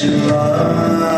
是爱。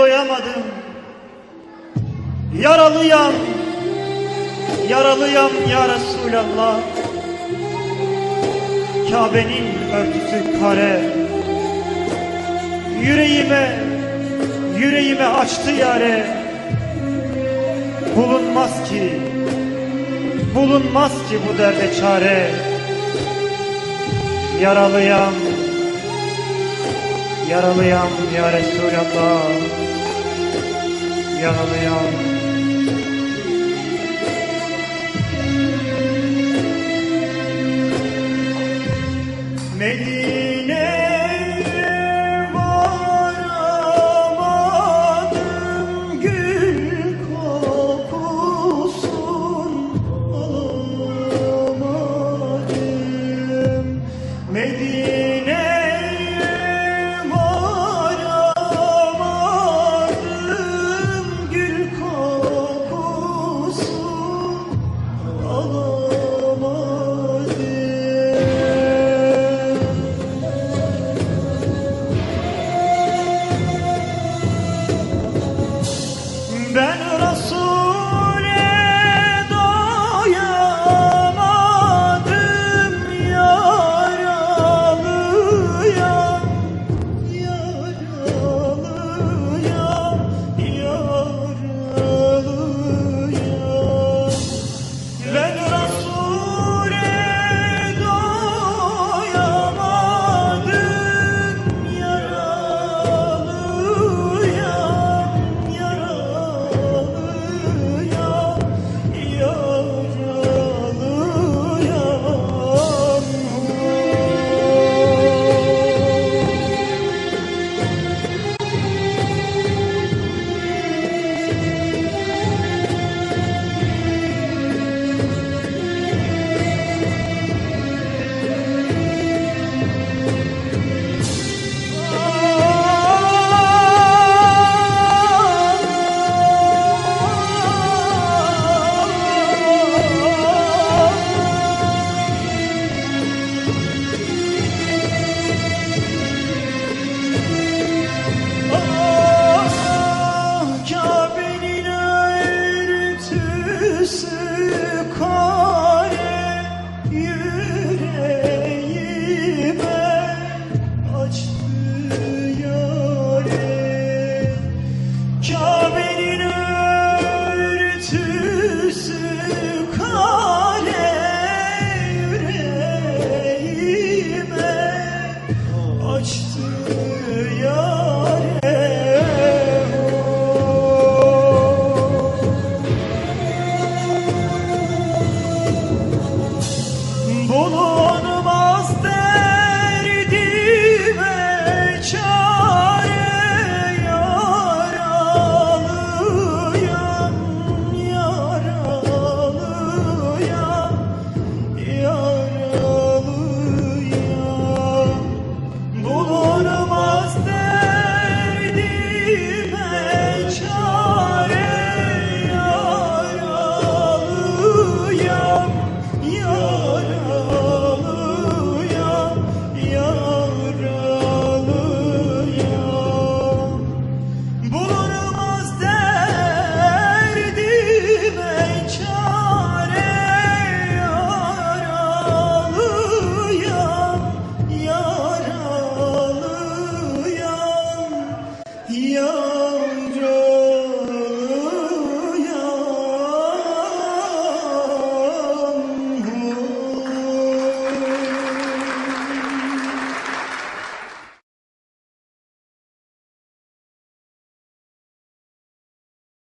Doyamadım. Yaralıyam, yaralıyam ya Resulallah. Kabe'nin örtüsü kare. Yüreğime, yüreğime açtı yare. Bulunmaz ki, bulunmaz ki bu derde çare. Yaralıyam, yaralıyam ya Resulallah. Yaralıyam. Medine